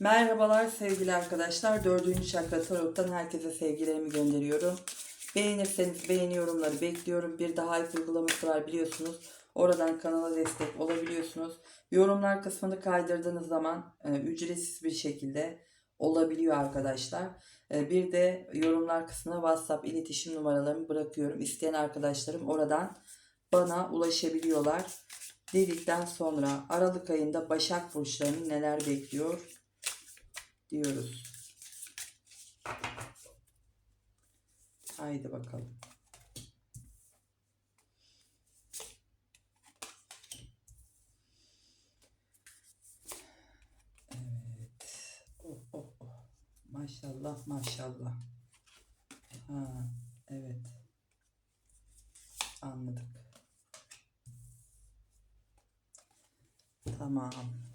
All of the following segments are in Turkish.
Merhabalar sevgili arkadaşlar. Dördüncü çakra tarottan herkese sevgilerimi gönderiyorum. Beğenirseniz beğeni yorumları bekliyorum. Bir daha hype uygulaması var biliyorsunuz. Oradan kanala destek olabiliyorsunuz. Yorumlar kısmını kaydırdığınız zaman e, ücretsiz bir şekilde olabiliyor arkadaşlar. E, bir de yorumlar kısmına WhatsApp iletişim numaralarımı bırakıyorum. İsteyen arkadaşlarım oradan bana ulaşabiliyorlar. Dedikten sonra Aralık ayında Başak Burçlarının neler bekliyor diyoruz. Haydi bakalım. Evet. Oh, oh, oh. Maşallah maşallah. Ha, evet. Anladık. Tamam.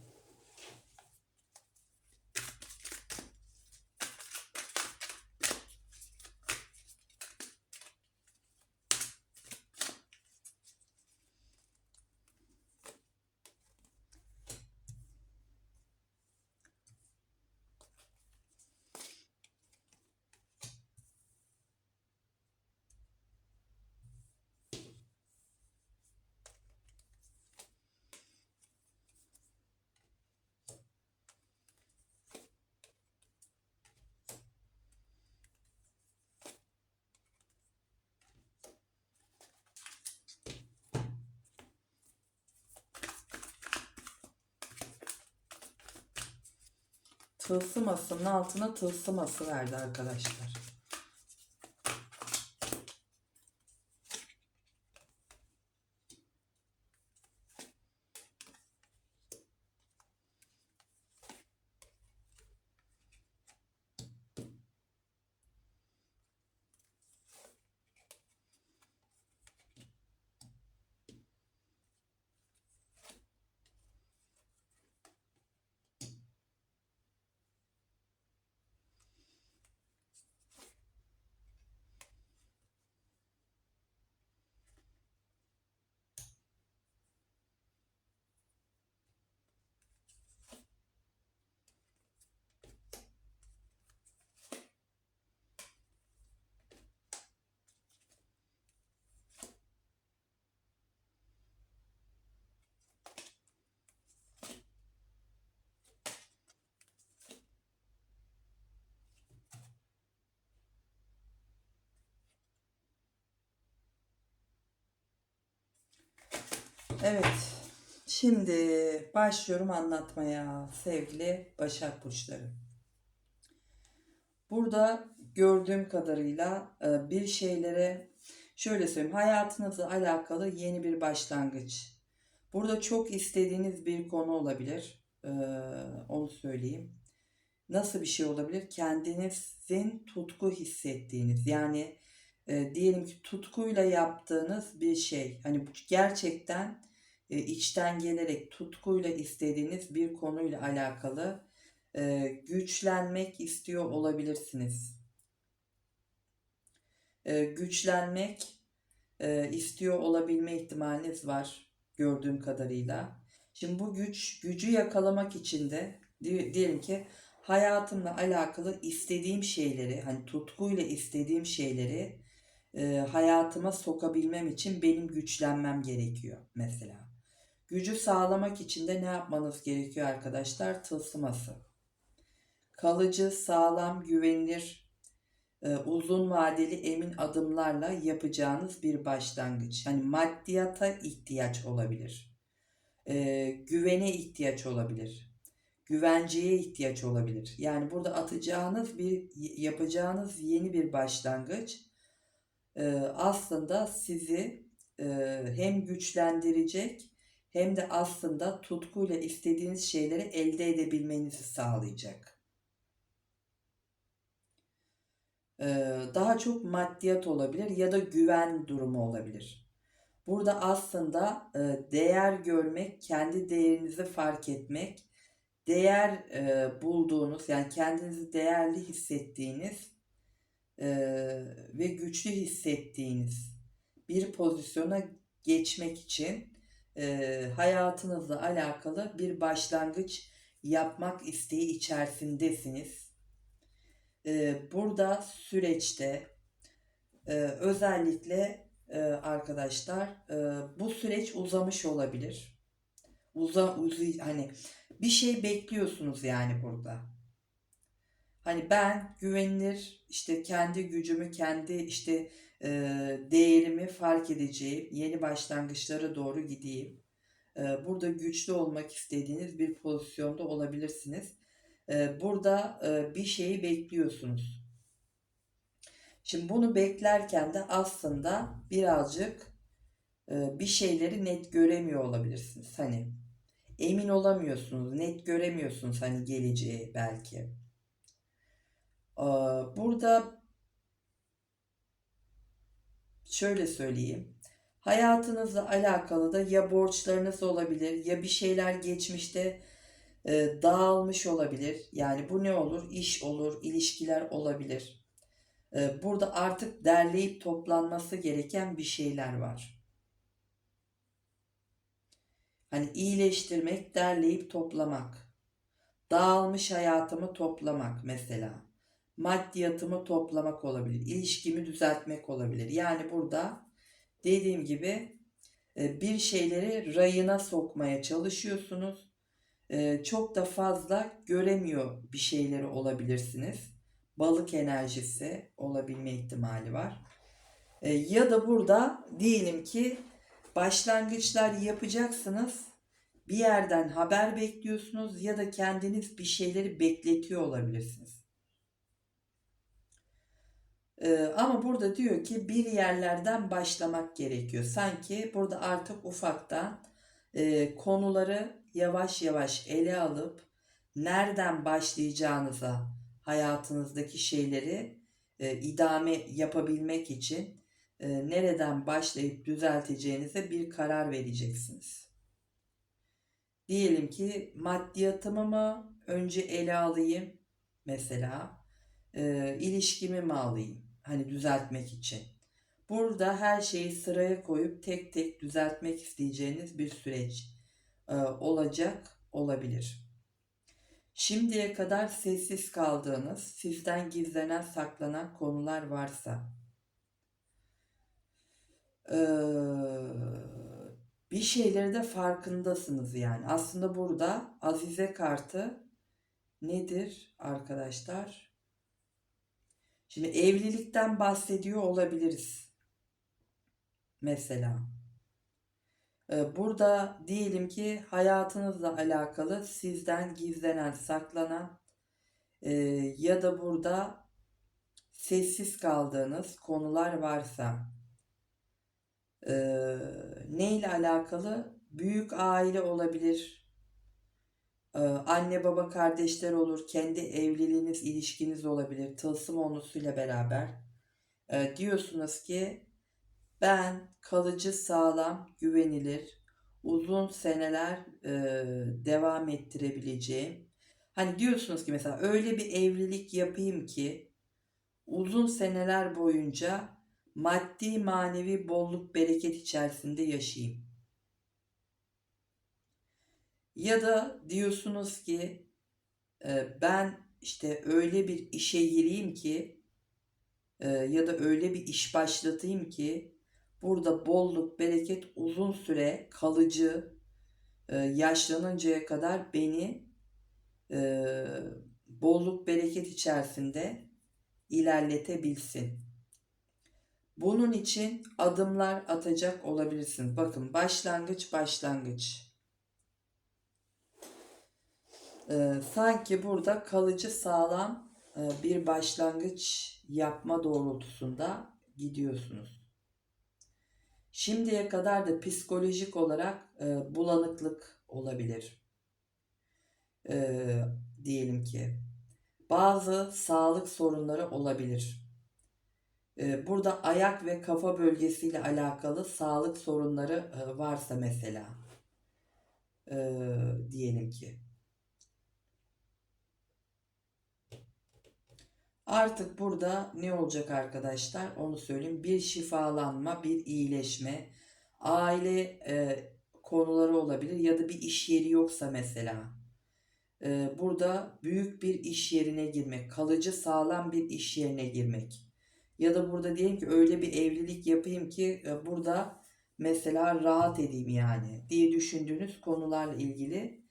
Tılsım asının altına tılsım ası verdi arkadaşlar. Evet. Şimdi başlıyorum anlatmaya sevgili Başak Burçları. Burada gördüğüm kadarıyla e, bir şeylere şöyle söyleyeyim hayatınızla alakalı yeni bir başlangıç. Burada çok istediğiniz bir konu olabilir. E, Onu söyleyeyim. Nasıl bir şey olabilir? Kendinizin tutku hissettiğiniz yani e, diyelim ki tutkuyla yaptığınız bir şey. Hani gerçekten e, içten gelerek tutkuyla istediğiniz bir konuyla alakalı e, güçlenmek istiyor olabilirsiniz. E, güçlenmek e, istiyor olabilme ihtimaliniz var gördüğüm kadarıyla. Şimdi bu güç gücü yakalamak için de di- diyelim ki hayatımla alakalı istediğim şeyleri hani tutkuyla istediğim şeyleri e, hayatıma sokabilmem için benim güçlenmem gerekiyor mesela. Gücü sağlamak için de ne yapmanız gerekiyor arkadaşlar? Tılsıması. Kalıcı, sağlam, güvenilir, e, uzun vadeli emin adımlarla yapacağınız bir başlangıç. Hani maddiyata ihtiyaç olabilir. E, güvene ihtiyaç olabilir. Güvenceye ihtiyaç olabilir. Yani burada atacağınız bir yapacağınız yeni bir başlangıç e, aslında sizi hem güçlendirecek hem de aslında tutkuyla istediğiniz şeyleri elde edebilmenizi sağlayacak. Ee, daha çok maddiyat olabilir ya da güven durumu olabilir. Burada aslında e, değer görmek, kendi değerinizi fark etmek, değer e, bulduğunuz yani kendinizi değerli hissettiğiniz e, ve güçlü hissettiğiniz bir pozisyona geçmek için e, hayatınızla alakalı bir başlangıç yapmak isteği içerisindesiniz. Ee, burada süreçte e, özellikle e, arkadaşlar e, bu süreç uzamış olabilir. Uza, uzu, hani bir şey bekliyorsunuz yani burada. Hani ben güvenilir işte kendi gücümü kendi işte e, değerimi fark edeceğim yeni başlangıçlara doğru gideyim. E, burada güçlü olmak istediğiniz bir pozisyonda olabilirsiniz. E, burada e, bir şeyi bekliyorsunuz. Şimdi bunu beklerken de aslında birazcık e, bir şeyleri net göremiyor olabilirsiniz. Hani emin olamıyorsunuz, net göremiyorsunuz hani geleceği belki. E, burada şöyle söyleyeyim. Hayatınızla alakalı da ya borçlarınız olabilir ya bir şeyler geçmişte e, dağılmış olabilir. Yani bu ne olur? İş olur, ilişkiler olabilir. E, burada artık derleyip toplanması gereken bir şeyler var. Hani iyileştirmek, derleyip toplamak. Dağılmış hayatımı toplamak mesela. Maddiyatımı toplamak olabilir. İlişkimi düzeltmek olabilir. Yani burada dediğim gibi e, bir şeyleri rayına sokmaya çalışıyorsunuz. E, çok da fazla göremiyor bir şeyleri olabilirsiniz. Balık enerjisi olabilme ihtimali var. E, ya da burada diyelim ki başlangıçlar yapacaksınız. Bir yerden haber bekliyorsunuz ya da kendiniz bir şeyleri bekletiyor olabilirsiniz. Ee, ama burada diyor ki bir yerlerden başlamak gerekiyor. Sanki burada artık ufaktan e, konuları yavaş yavaş ele alıp nereden başlayacağınıza hayatınızdaki şeyleri e, idame yapabilmek için e, nereden başlayıp düzelteceğinize bir karar vereceksiniz. Diyelim ki maddiyatımı mı önce ele alayım mesela e, ilişkimi mi alayım hani düzeltmek için. Burada her şeyi sıraya koyup tek tek düzeltmek isteyeceğiniz bir süreç e, olacak olabilir. Şimdiye kadar sessiz kaldığınız, sizden gizlenen, saklanan konular varsa e, bir şeyleri de farkındasınız yani. Aslında burada Azize kartı nedir arkadaşlar? Şimdi evlilikten bahsediyor olabiliriz. Mesela. Ee, burada diyelim ki hayatınızla alakalı sizden gizlenen, saklanan e, ya da burada sessiz kaldığınız konular varsa e, ne ile alakalı? Büyük aile olabilir, anne baba kardeşler olur, kendi evliliğiniz, ilişkiniz olabilir, tılsım onusuyla beraber. Ee, diyorsunuz ki ben kalıcı, sağlam, güvenilir, uzun seneler e, devam ettirebileceğim. Hani diyorsunuz ki mesela öyle bir evlilik yapayım ki uzun seneler boyunca maddi manevi bolluk bereket içerisinde yaşayayım. Ya da diyorsunuz ki e, ben işte öyle bir işe gireyim ki e, ya da öyle bir iş başlatayım ki burada bolluk, bereket uzun süre kalıcı e, yaşlanıncaya kadar beni bolluk, bereket içerisinde ilerletebilsin. Bunun için adımlar atacak olabilirsiniz. Bakın başlangıç başlangıç e, sanki burada kalıcı sağlam e, bir başlangıç yapma doğrultusunda gidiyorsunuz. Şimdiye kadar da psikolojik olarak e, bulanıklık olabilir. E, diyelim ki bazı sağlık sorunları olabilir. E, burada ayak ve kafa bölgesiyle alakalı sağlık sorunları e, varsa mesela e, diyelim ki Artık burada ne olacak arkadaşlar? Onu söyleyeyim. Bir şifalanma, bir iyileşme, aile e, konuları olabilir ya da bir iş yeri yoksa mesela e, burada büyük bir iş yerine girmek, kalıcı sağlam bir iş yerine girmek. Ya da burada diyelim ki öyle bir evlilik yapayım ki e, burada mesela rahat edeyim yani diye düşündüğünüz konularla ilgili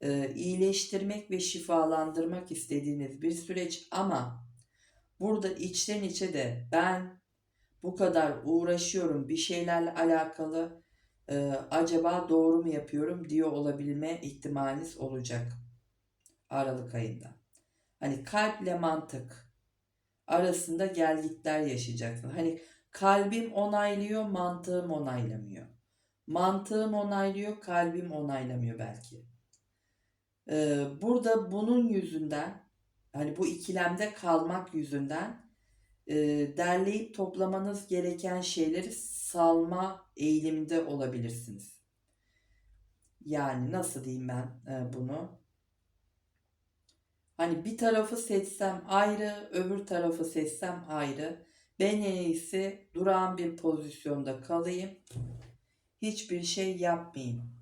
e, iyileştirmek ve şifalandırmak istediğiniz bir süreç ama burada içten içe de ben bu kadar uğraşıyorum bir şeylerle alakalı e, acaba doğru mu yapıyorum diyor olabilme ihtimaliniz olacak Aralık ayında. Hani kalple mantık arasında gelgitler yaşayacaksın. Hani kalbim onaylıyor, mantığım onaylamıyor. Mantığım onaylıyor, kalbim onaylamıyor belki. Ee, burada bunun yüzünden, hani bu ikilemde kalmak yüzünden e, derleyip toplamanız gereken şeyleri salma eğiliminde olabilirsiniz. Yani nasıl diyeyim ben e, bunu? Hani bir tarafı seçsem ayrı, öbür tarafı seçsem ayrı. Ben en iyisi durağan bir pozisyonda kalayım. Hiçbir şey yapmayayım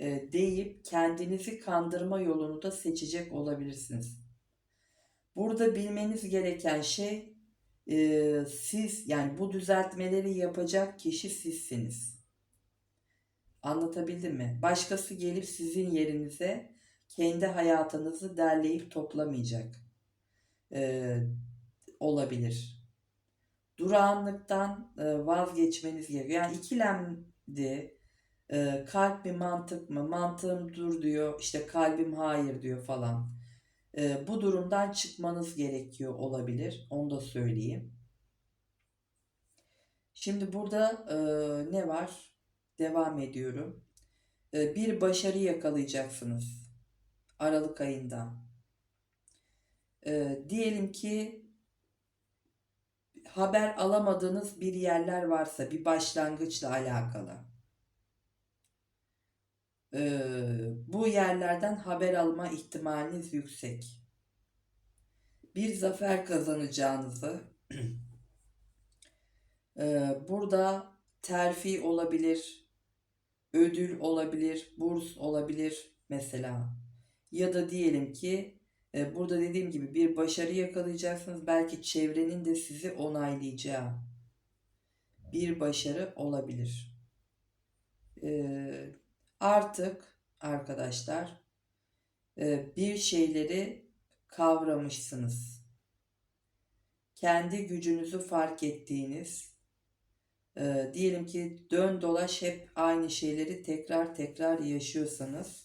e, deyip kendinizi kandırma yolunu da seçecek olabilirsiniz. Burada bilmeniz gereken şey e, siz yani bu düzeltmeleri yapacak kişi sizsiniz. Anlatabildim mi? Başkası gelip sizin yerinize kendi hayatınızı derleyip toplamayacak e, olabilir. Durağanlıktan e, vazgeçmeniz gerekiyor. Yani ikilemdi. E, kalp mi mantık mı? Mantığım dur diyor. işte kalbim hayır diyor falan. E, bu durumdan çıkmanız gerekiyor olabilir. Onu da söyleyeyim. Şimdi burada e, ne var? Devam ediyorum. E, bir başarı yakalayacaksınız. Aralık ayında. E, diyelim ki haber alamadığınız bir yerler varsa bir başlangıçla alakalı. E, bu yerlerden haber alma ihtimaliniz yüksek. Bir zafer kazanacağınızı e, burada terfi olabilir, ödül olabilir, burs olabilir mesela. Ya da diyelim ki e, burada dediğim gibi bir başarı yakalayacaksınız. Belki çevrenin de sizi onaylayacağı bir başarı olabilir. E, artık arkadaşlar e, bir şeyleri kavramışsınız. Kendi gücünüzü fark ettiğiniz, e, diyelim ki dön dolaş hep aynı şeyleri tekrar tekrar yaşıyorsanız,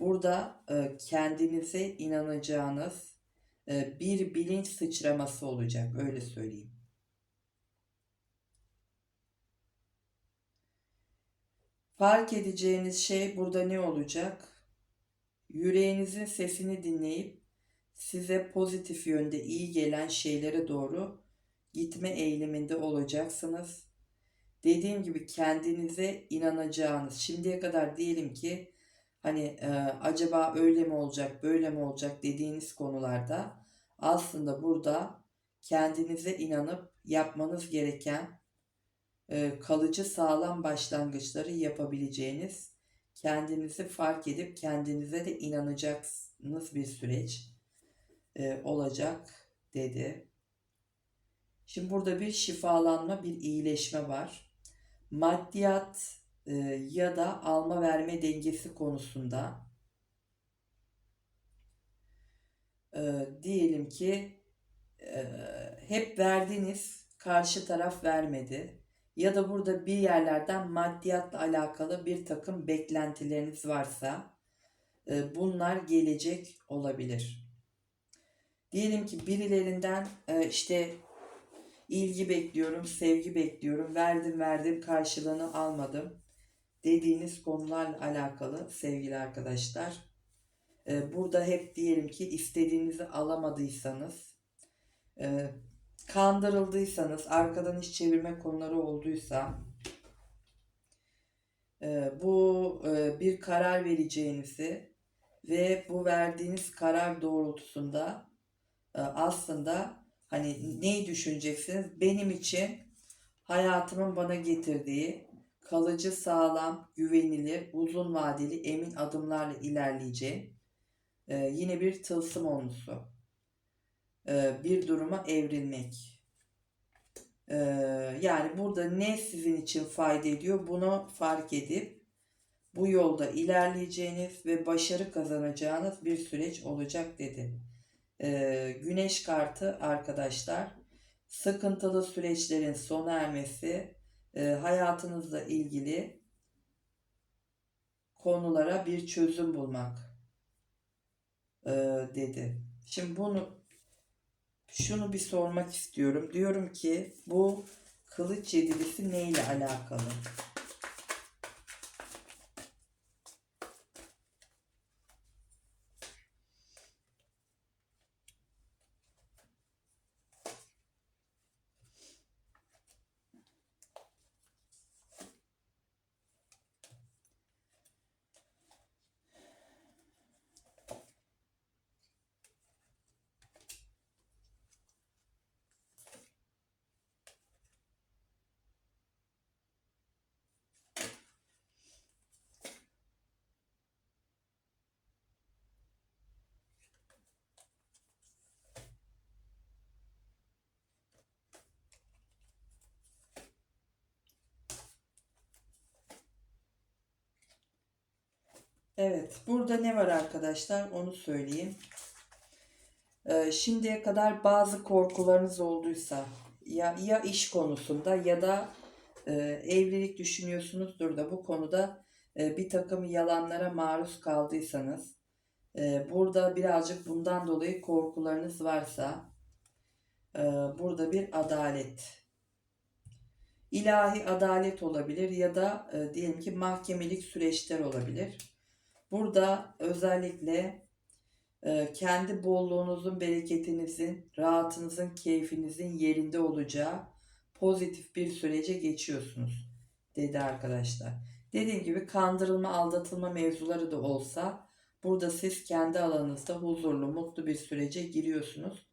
Burada e, kendinize inanacağınız bir bilinç sıçraması olacak. Öyle söyleyeyim. Fark edeceğiniz şey burada ne olacak? Yüreğinizin sesini dinleyip size pozitif yönde iyi gelen şeylere doğru gitme eğiliminde olacaksınız. Dediğim gibi kendinize inanacağınız. Şimdiye kadar diyelim ki hani e, acaba öyle mi olacak, böyle mi olacak dediğiniz konularda aslında burada kendinize inanıp yapmanız gereken kalıcı sağlam başlangıçları yapabileceğiniz, kendinizi fark edip kendinize de inanacağınız bir süreç e, olacak dedi. Şimdi burada bir şifalanma, bir iyileşme var. Maddiyat e, ya da alma verme dengesi konusunda e, diyelim ki e, hep verdiniz karşı taraf vermedi ya da burada bir yerlerden maddiyatla alakalı bir takım beklentileriniz varsa e, bunlar gelecek olabilir. Diyelim ki birilerinden e, işte ilgi bekliyorum, sevgi bekliyorum, verdim verdim karşılığını almadım dediğiniz konularla alakalı sevgili arkadaşlar. Ee, burada hep diyelim ki istediğinizi alamadıysanız, e, kandırıldıysanız, arkadan iş çevirme konuları olduysa, e, bu e, bir karar vereceğinizi ve bu verdiğiniz karar doğrultusunda aslında hani neyi düşüneceksiniz? Benim için hayatımın bana getirdiği kalıcı, sağlam, güvenilir, uzun vadeli, emin adımlarla ilerleyeceğim yine bir tılsım onlusu. Ee, bir duruma evrilmek. Ee, yani burada ne sizin için fayda ediyor bunu fark edip bu yolda ilerleyeceğiniz ve başarı kazanacağınız bir süreç olacak dedi. Ee, güneş kartı arkadaşlar sıkıntılı süreçlerin sona ermesi, e, hayatınızla ilgili konulara bir çözüm bulmak e, dedi. Şimdi bunu şunu bir sormak istiyorum. Diyorum ki bu kılıç yedilisi neyle alakalı? Evet, burada ne var arkadaşlar onu söyleyeyim. Ee, şimdiye kadar bazı korkularınız olduysa ya ya iş konusunda ya da e, evlilik düşünüyorsunuzdur da bu konuda e, bir takım yalanlara maruz kaldıysanız e, burada birazcık bundan dolayı korkularınız varsa e, burada bir adalet ilahi adalet olabilir ya da e, diyelim ki mahkemelik süreçler olabilir. Burada özellikle e, kendi bolluğunuzun, bereketinizin, rahatınızın, keyfinizin yerinde olacağı pozitif bir sürece geçiyorsunuz dedi arkadaşlar. Dediğim gibi kandırılma, aldatılma mevzuları da olsa burada siz kendi alanınızda huzurlu, mutlu bir sürece giriyorsunuz.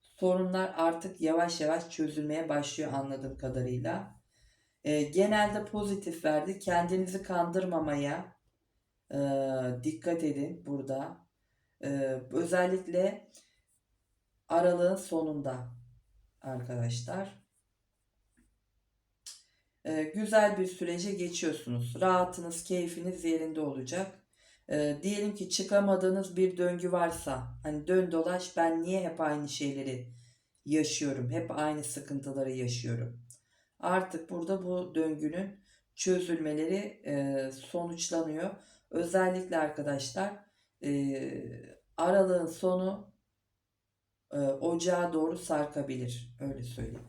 Sorunlar artık yavaş yavaş çözülmeye başlıyor anladığım kadarıyla. E, genelde pozitif verdi. Kendinizi kandırmamaya e, dikkat edin burada. E, özellikle aralığın sonunda arkadaşlar. E, güzel bir sürece geçiyorsunuz. Rahatınız, keyfiniz yerinde olacak. E, diyelim ki çıkamadığınız bir döngü varsa, hani dön dolaş ben niye hep aynı şeyleri yaşıyorum, hep aynı sıkıntıları yaşıyorum. Artık burada bu döngünün çözülmeleri e, sonuçlanıyor. Özellikle arkadaşlar e, aralığın sonu e, ocağa doğru sarkabilir. Öyle söyleyeyim.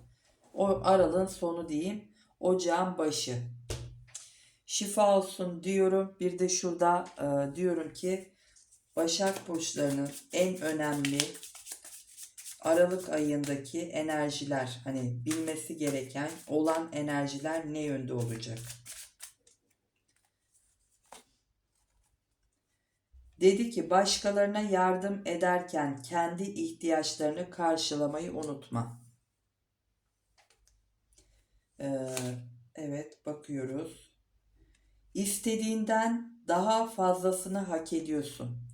O aralığın sonu diyeyim. Ocağın başı. Şifa olsun diyorum. Bir de şurada e, diyorum ki Başak burçlarının en önemli Aralık ayındaki enerjiler hani bilmesi gereken olan enerjiler ne yönde olacak? Dedi ki başkalarına yardım ederken kendi ihtiyaçlarını karşılamayı unutma. Ee, evet bakıyoruz. İstediğinden daha fazlasını hak ediyorsun.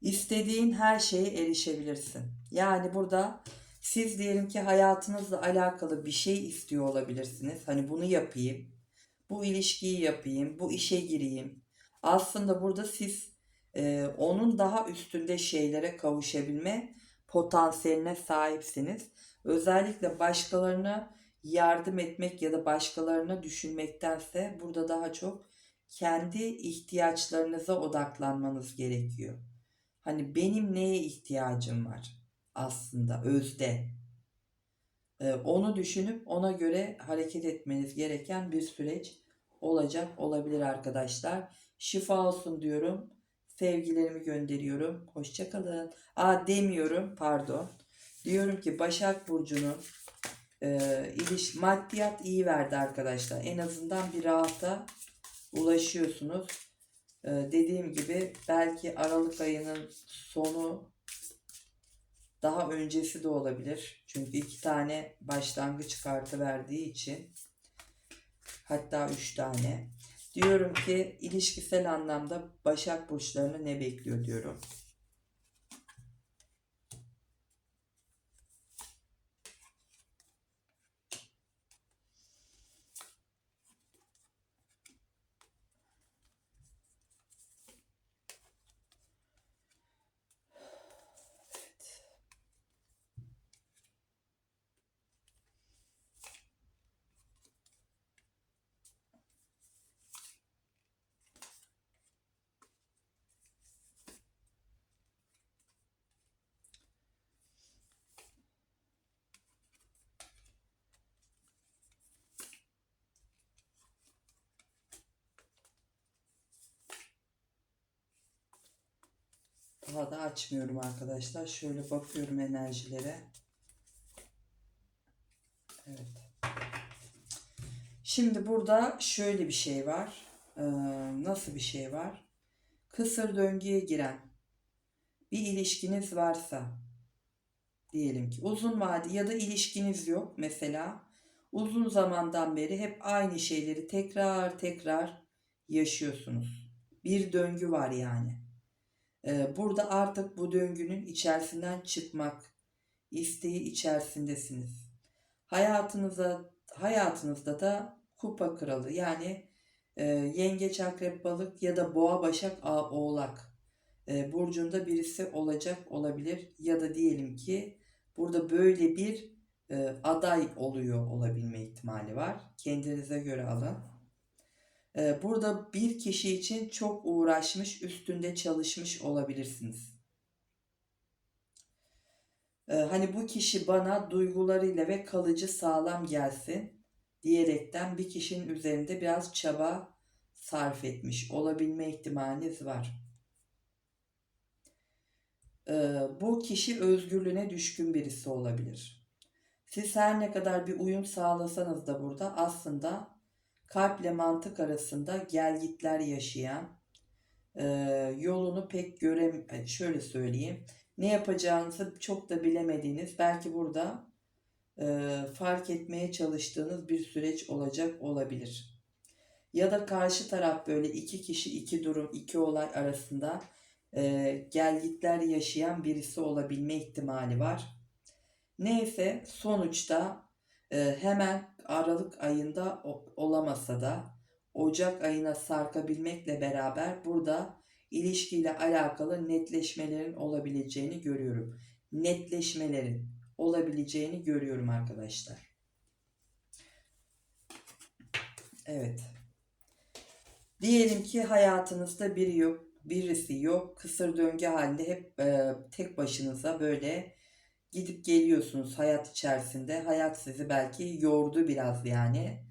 İstediğin her şeye erişebilirsin. Yani burada siz diyelim ki hayatınızla alakalı bir şey istiyor olabilirsiniz. Hani bunu yapayım, bu ilişkiyi yapayım, bu işe gireyim. Aslında burada siz e, onun daha üstünde şeylere kavuşabilme potansiyeline sahipsiniz. Özellikle başkalarına yardım etmek ya da başkalarına düşünmektense burada daha çok kendi ihtiyaçlarınıza odaklanmanız gerekiyor. Hani benim neye ihtiyacım var aslında özde. Ee, onu düşünüp ona göre hareket etmeniz gereken bir süreç olacak olabilir arkadaşlar. Şifa olsun diyorum. Sevgilerimi gönderiyorum. Hoşçakalın. Aa demiyorum pardon. Diyorum ki Başak Burcu'nun e, iliş, maddiyat iyi verdi arkadaşlar. En azından bir rahata ulaşıyorsunuz. Ee, dediğim gibi belki Aralık ayının sonu daha öncesi de olabilir. Çünkü iki tane başlangıç kartı verdiği için hatta üç tane. Diyorum ki ilişkisel anlamda Başak Burçlarını ne bekliyor diyorum. Daha da açmıyorum arkadaşlar. Şöyle bakıyorum enerjilere. Evet. Şimdi burada şöyle bir şey var. Ee, nasıl bir şey var? Kısır döngüye giren bir ilişkiniz varsa diyelim ki uzun vade ya da ilişkiniz yok mesela uzun zamandan beri hep aynı şeyleri tekrar tekrar yaşıyorsunuz. Bir döngü var yani. Ee, burada artık bu döngünün içerisinden çıkmak isteği içerisindesiniz. Hayatınıza hayatınızda da kupa kralı yani e, yengeç akrep balık ya da boğa başak A- oğlak e, burcunda birisi olacak olabilir ya da diyelim ki burada böyle bir e, aday oluyor olabilme ihtimali var. Kendinize göre alın. E, burada bir kişi için çok uğraşmış, üstünde çalışmış olabilirsiniz. E, hani bu kişi bana duygularıyla ve kalıcı sağlam gelsin diyerekten bir kişinin üzerinde biraz çaba sarf etmiş olabilme ihtimaliniz var. Ee, bu kişi özgürlüğüne düşkün birisi olabilir. Siz her ne kadar bir uyum sağlasanız da burada aslında kalple mantık arasında gelgitler yaşayan, e, yolunu pek görem şöyle söyleyeyim, ne yapacağınızı çok da bilemediğiniz, belki burada e, fark etmeye çalıştığınız bir süreç olacak olabilir. Ya da karşı taraf böyle iki kişi, iki durum, iki olay arasında e, gelgitler yaşayan birisi olabilme ihtimali var. Neyse sonuçta e, hemen Aralık ayında olamasa da Ocak ayına sarkabilmekle beraber burada ilişkiyle alakalı netleşmelerin olabileceğini görüyorum. Netleşmelerin olabileceğini görüyorum arkadaşlar. Evet. Diyelim ki hayatınızda biri yok, birisi yok. Kısır döngü halinde hep e, tek başınıza böyle gidip geliyorsunuz hayat içerisinde. Hayat sizi belki yordu biraz yani.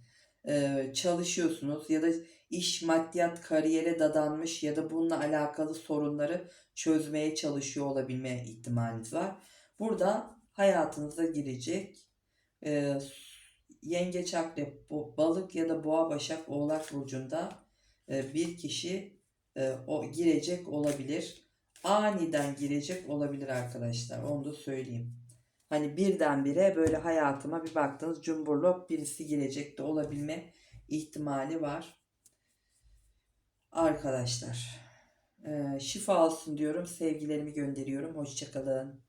E, çalışıyorsunuz ya da iş, maddiyat, kariyere dadanmış ya da bununla alakalı sorunları çözmeye çalışıyor olabilme ihtimaliniz var. Burada hayatınıza girecek e, yengeç, akrep, balık ya da boğa, başak, oğlak burcunda e, bir kişi e, o girecek olabilir. Aniden girecek olabilir arkadaşlar. Onu da söyleyeyim. Hani birdenbire böyle hayatıma bir baktınız cumburlop birisi girecek de olabilme ihtimali var. Arkadaşlar. şifa olsun diyorum. Sevgilerimi gönderiyorum. Hoşçakalın.